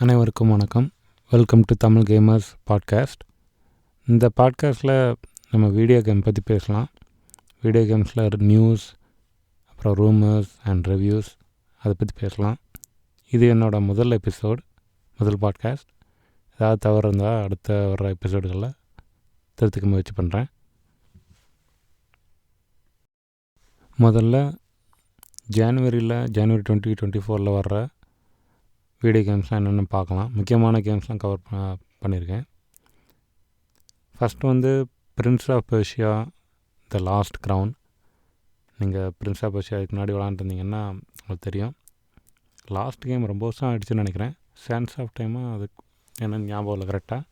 அனைவருக்கும் வணக்கம். Welcome to Tamil gamers podcast இந்த பாட்காஸ்ட்டில் நம்ம வீடியோ கேம் பற்றி பேசலாம். வீடியோ கேம்ஸில் நியூஸ் அப்புறம் ரூமர்ஸ் அண்ட் ரிவ்யூஸ் அதை பற்றி பேசலாம். இது என்னோடய முதல் எபிசோட் முதல் பாட்காஸ்ட் ஏதாவது தவறு இருந்தால் அடுத்த வர எபிசோடுகளில் திருத்திக்க முயற்சி பண்ணுறேன் முதல்ல ஜான்வரியில் ஜனவரி டுவெண்ட்டி டுவெண்ட்டி ஃபோரில் வர்ற வீடியோ கேம்ஸ்லாம் என்னென்னு பார்க்கலாம். முக்கியமான கேம்ஸ்லாம் கவர் பண்ணியிருக்கேன். ஃபஸ்ட்டு வந்து prince of Persia the lost crown நீங்கள் பிரின்ஸ் ஆஃப் பெர்ஷியா இதுக்கு முன்னாடி விளாண்டுருந்தீங்கன்னா உங்களுக்கு தெரியும். லாஸ்ட் கேம் ரொம்ப வருஷம் ஆகிடுச்சுன்னு நினைக்கிறேன். சென்ஸ் ஆஃப் டைமாக அது என்னென்னு ஞாபகம் இல்லை கரெக்டாக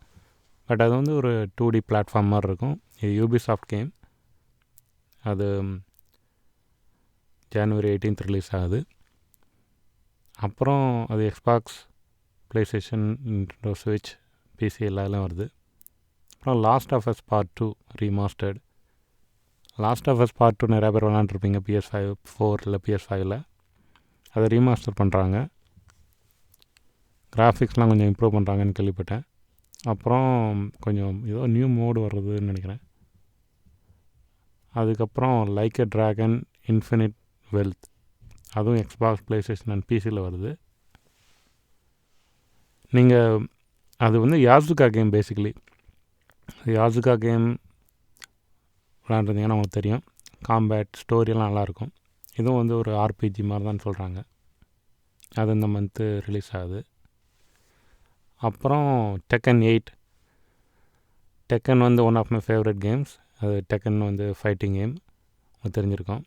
பட் அது வந்து ஒரு டூ டி பிளாட்ஃபார்ம் மாதிரி இருக்கும். இது யூபி சாஃப்ட் கேம் அது ஜனவரி எயிட்டீன்த் ரிலீஸ் ஆகுது. அப்புறம் அது எக்ஸ்பாக்ஸ் ப்ளே ஸ்டேஷன் நிண்டோ ஸ்விட்ச் பிசி எல்லாத்துலேயும் வருது. அப்புறம் last of us part two remastered last of us part two நிறையா பேர் விளாண்டுருப்பீங்க பிஎஸ் ஃபைவ் ஃபோர் இல்லை பிஎஸ் ஃபைவ்ல அதை ரீமாஸ்டர் பண்ணுறாங்க கிராஃபிக்ஸ்லாம் கொஞ்சம் இம்ப்ரூவ் பண்ணுறாங்கன்னு கேள்விப்பட்டேன். அப்புறம் கொஞ்சம் ஏதோ நியூ மோடு வர்றதுன்னு நினைக்கிறேன். அதுக்கப்புறம் like a dragon infinite wealth அதுவும் எக்ஸ்பாக்ஸ் ப்ளே ஸ்டேஷன் அண்ட் பிசியில் வருது. நீங்கள் அது வந்து யாசுகா கேம் பேசிக்கலி யாசுகா கேம் விளாண்டுருந்தீங்கன்னா உங்களுக்கு தெரியும். காம்பேட் ஸ்டோரியெல்லாம் நல்லாயிருக்கும் இதுவும் வந்து ஒரு ஆர்பிஜி மாதிரி தான் சொல்கிறாங்க அது இந்த மந்த்து ரிலீஸ் ஆகுது. அப்புறம் டெக்கன் எயிட் டெக்கன் வந்து one of my favourite games அது டெக்கன் வந்து ஃபைட்டிங் கேம் தெரிஞ்சிருக்கோம்.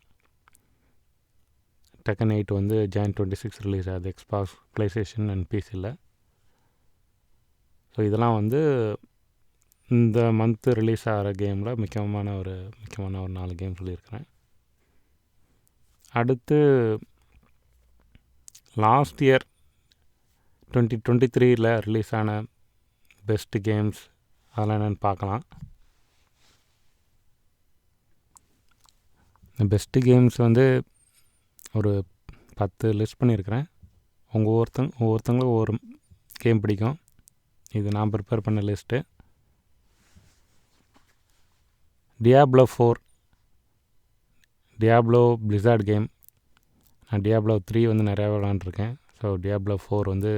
டெக்கன் எயிட் வந்து ஜான் டுவெண்ட்டி சிக்ஸ் ரிலீஸ் ஆகுது எக்ஸ்பாக்ஸ் ப்ளே ஸ்டேஷன் அண்ட் பிசியில் ஸோ இதெல்லாம் வந்து இந்த மந்த்து ரிலீஸ் ஆகிற கேமில் முக்கியமான ஒரு முக்கியமான ஒரு நாலு கேம் சொல்லியிருக்கிறேன். அடுத்து லாஸ்ட் இயர் டுவெண்ட்டி டுவெண்ட்டி த்ரீயில் ரிலீஸ் ஆன பெஸ்ட்டு கேம்ஸ் அதெல்லாம் என்னென்னு பார்க்கலாம். இந்த பெஸ்ட்டு கேம்ஸ் வந்து ஒரு பத்து லிஸ்ட் பண்ணியிருக்கிறேன். உங்கள் ஒவ்வொருத்தங்க ஒவ்வொருத்தங்களும் ஒவ்வொரு கேம் பிடிக்கும். இது நான் ப்ரிப்பேர் பண்ண list Diablo four Diablo Blizzard game நான் டியாப்ளோ த்ரீ வந்து நிறையா விளாண்டுருக்கேன். ஸோ டியாப்ளோ ஃபோர் வந்து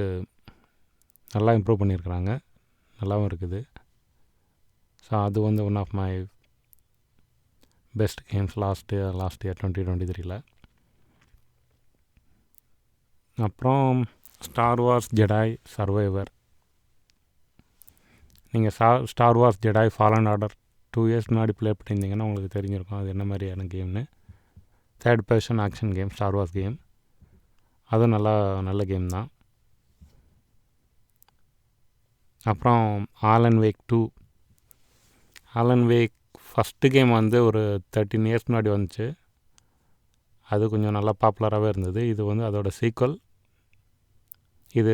நல்லா இம்ப்ரூவ் பண்ணியிருக்கிறாங்க. நல்லாவும் இருக்குது. ஸோ அது வந்து one of my best games last year last year twenty twenty த்ரீல அப்புறம் ஸ்டார் வார்ஸ் ஜெடாய் சர்வைவர் நீங்கள் ஸ்டா Star Wars Jedi Fallen Order two years முன்னாடி ப்ளே பண்ணியிருந்தீங்கன்னா உங்களுக்கு தெரிஞ்சிருக்கும் அது என்ன மாதிரியான கேம்னு third person action game Star Wars game அதுவும் நல்லா நல்ல கேம் தான். அப்புறம் Alan Wake two Alan Wake first game வந்து ஒரு தேர்ட்டின் இயர்ஸ் முன்னாடி வந்துச்சு. அது கொஞ்சம் நல்லா பாப்புலராகவே இருந்தது. இது வந்து அதோடய சீக்வல் இது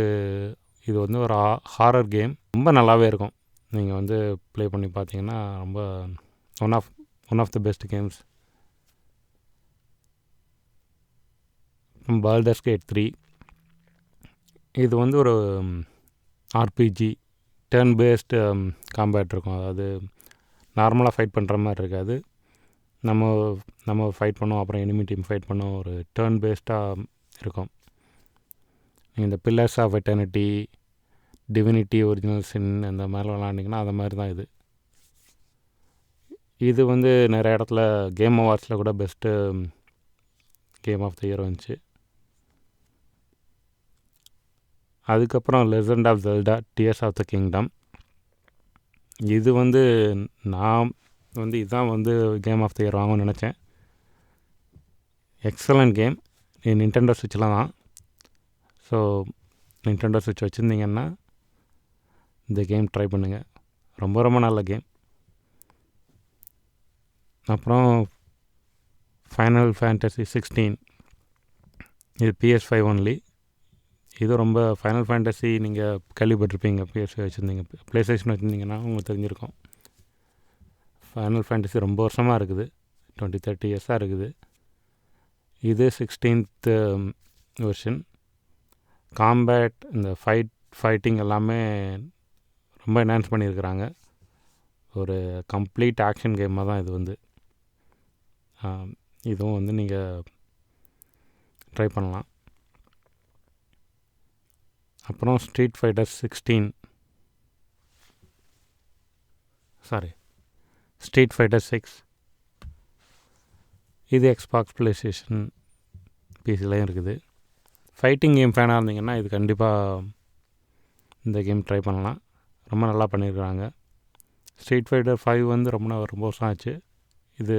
இது வந்து ஒரு ஹாரர் கேம் ரொம்ப நல்லாவே இருக்கும். நீங்கள் வந்து ப்ளே பண்ணி பார்த்தீங்கன்னா ரொம்ப one of one of the best games Baldur's Gate three இது வந்து ஒரு ஆர்பிஜி டர்ன் பேஸ்டு காம்பேட் இருக்கும். அதாவது நார்மலாக ஃபைட் பண்ணுற மாதிரி இருக்காது. நம்ம நம்ம ஃபைட் பண்ணோம் அப்புறம் எனிமி டீம் ஃபைட் பண்ணோம். ஒரு டேர்ன் பேஸ்டாக இருக்கும். இந்த Pillars of Eternity Divinity Original Sin அந்த மாதிரிலாம் விளாண்டிங்கன்னா அந்த மாதிரி தான் இது. இது வந்து நிறைய இடத்துல கேம் அவார்ட்ஸில் கூட best game of the year வந்துச்சு. அதுக்கப்புறம் Legend of Zelda Tears of the Kingdom இது வந்து நான் வந்து இதுதான் வந்து கேம் ஆஃப் த இயர் வாங்கணும்னு நினச்சேன். எக்ஸலண்ட் கேம் நின்டெண்டோ சுவிட்சில் தான். ஸோ நின்டெண்டோ சுவிட்ச் வச்சுருந்தீங்கன்னா இந்த கேம் ட்ரை பண்ணுங்கள் ரொம்ப ரொம்ப நல்ல கேம் அப்புறம் ஃபைனல் ஃபேண்டசி சிக்ஸ்டீன் இது பிஎஸ் ஃபைவ் ஒன்லி இது ரொம்ப ஃபைனல் ஃபேண்டசி நீங்கள் கேள்விப்பட்டிருப்பீங்க. பிஎஸ் வச்சுருந்தீங்க. ப்ளே ஸ்டேஷன் வச்சுருந்தீங்கன்னா உங்களுக்கு தெரிஞ்சிருக்கும். ஃபைனல் ஃபேண்டசி ரொம்ப வருஷமாக இருக்குது. டுவெண்ட்டி தேர்ட்டி இயர்ஸாக இருக்குது. இது சிக்ஸ்டீன்த்து வெர்ஷன் um, காம்பேட் இந்த ஃபைட் ஃபைட்டிங் எல்லாமே ரொம்ப என்ஹான்ஸ் பண்ணியிருக்கிறாங்க. ஒரு கம்ப்ளீட் ஆக்ஷன் கேமாக தான் இது வந்து. இதுவும் வந்து நீங்கள் ட்ரை பண்ணலாம். அப்புறம் Street Fighter sixteen sorry Street Fighter six இது எக்ஸ்பாக்ஸ் ப்ளே ஸ்டேஷன் பிசிலையும் இருக்குது. ஃபைட்டிங் கேம் ஃபேனாக இருந்தீங்கன்னா இது கண்டிப்பாக இந்த கேம் ட்ரை பண்ணலாம். ரொம்ப நல்லா பண்ணியிருக்கிறாங்க ஸ்ட்ரீட் ஃபைட்டர் ஃபைவ் வந்து ரொம்ப ரொம்ப வருஷம் ஆச்சு. இது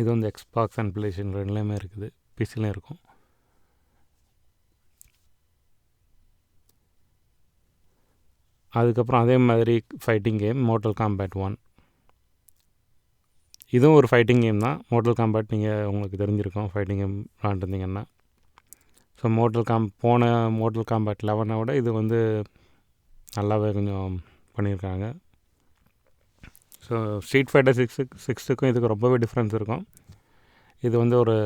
இது வந்து எக்ஸ்பாக்ஸ் அண்ட் பிளேஷன் ரெண்டுலேயுமே இருக்குது. பிசிலையும் இருக்கும். அதுக்கப்புறம் அதே மாதிரி fighting game Mortal Kombat one இதுவும் ஒரு ஃபைட்டிங் கேம் தான். மோட்டல் காம்பேட் நீங்கள் உங்களுக்கு தெரிஞ்சிருக்கும் ஃபைட்டிங் கேம் விளாண்டுருந்தீங்கன்னா. ஸோ மோட்டல் காம் போன மோட்டல் காம்பேட் லெவனை விட இது வந்து நல்லாவே கொஞ்சம் பண்ணியிருக்காங்க. ஸோ ஸ்ட்ரீட் ஃபைட்டர் சிக்ஸுக்கு சிக்ஸுக்கும் இதுக்கு ரொம்பவே டிஃப்ரென்ஸ் இருக்கும். இது வந்து ஒரு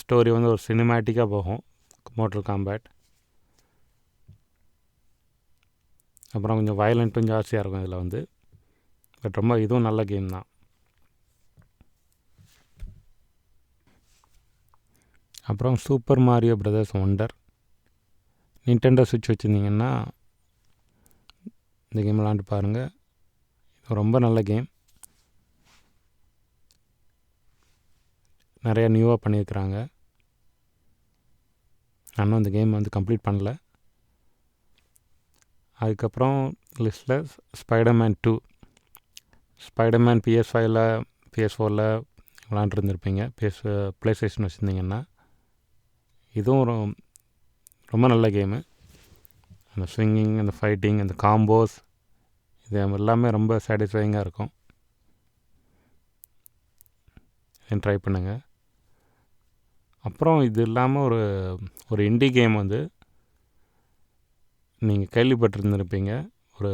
ஸ்டோரி வந்து ஒரு சினிமேட்டிக்காக போகும் மோட்டல் காம்பேட் அப்புறம் கொஞ்சம் வயலண்ட்டும் ஜாஸ்தியாக இருக்கும் இதில் வந்து. பட் ரொம்ப இதுவும் நல்ல கேம் தான். அப்புறம் சூப்பர் மாரியோ பிரதர்ஸ் ஒண்டர் நின்டெண்டோ சுவிட்ச் வச்சுருந்தீங்கன்னா இந்த கேம் விளாண்டு பாருங்கள் இது ரொம்ப நல்ல கேம் நிறையா நியூவாக பண்ணியிருக்கிறாங்க. நானும் இந்த கேம் வந்து கம்ப்ளீட் பண்ணல. அதுக்கப்புறம் லிஸ்ட்டில் ஸ்பைடர்மேன் டூ ஸ்பைடர்மேன் பிஎஸ் ஃபைவ்ல பிஎஸ் ஃபோரில் விளாண்டுருந்துருப்பீங்க பிஎஸ் ப்ளே ஸ்டேஷன் வச்சுருந்தீங்கன்னா. இதுவும் ஒரு ரொம்ப நல்ல கேமு. அந்த ஸ்விங்கிங் அந்த ஃபைட்டிங் அந்த காம்போஸ் இது எல்லாமே ரொம்ப சாட்டிஸ்ஃபைங்காக இருக்கும். ட்ரை பண்ணுங்கள் அப்புறம் இது இல்லாமல் ஒரு ஒரு இண்டி கேம் வந்து நீங்கள் கேள்விப்பட்டிருந்துருப்பீங்க. ஒரு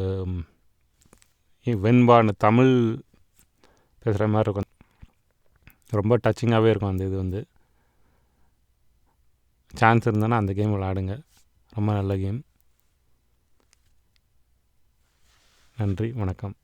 வெண்பான்னு தமிழ் பேசுகிற மாதிரி இருக்கும். ரொம்ப டச்சிங்காகவே இருக்கும் அந்த இது வந்து. சான்ஸ் இருந்ததுன்னா அந்த கேம் விளாடுங்க ரொம்ப நல்ல கேம் நன்றி வணக்கம்.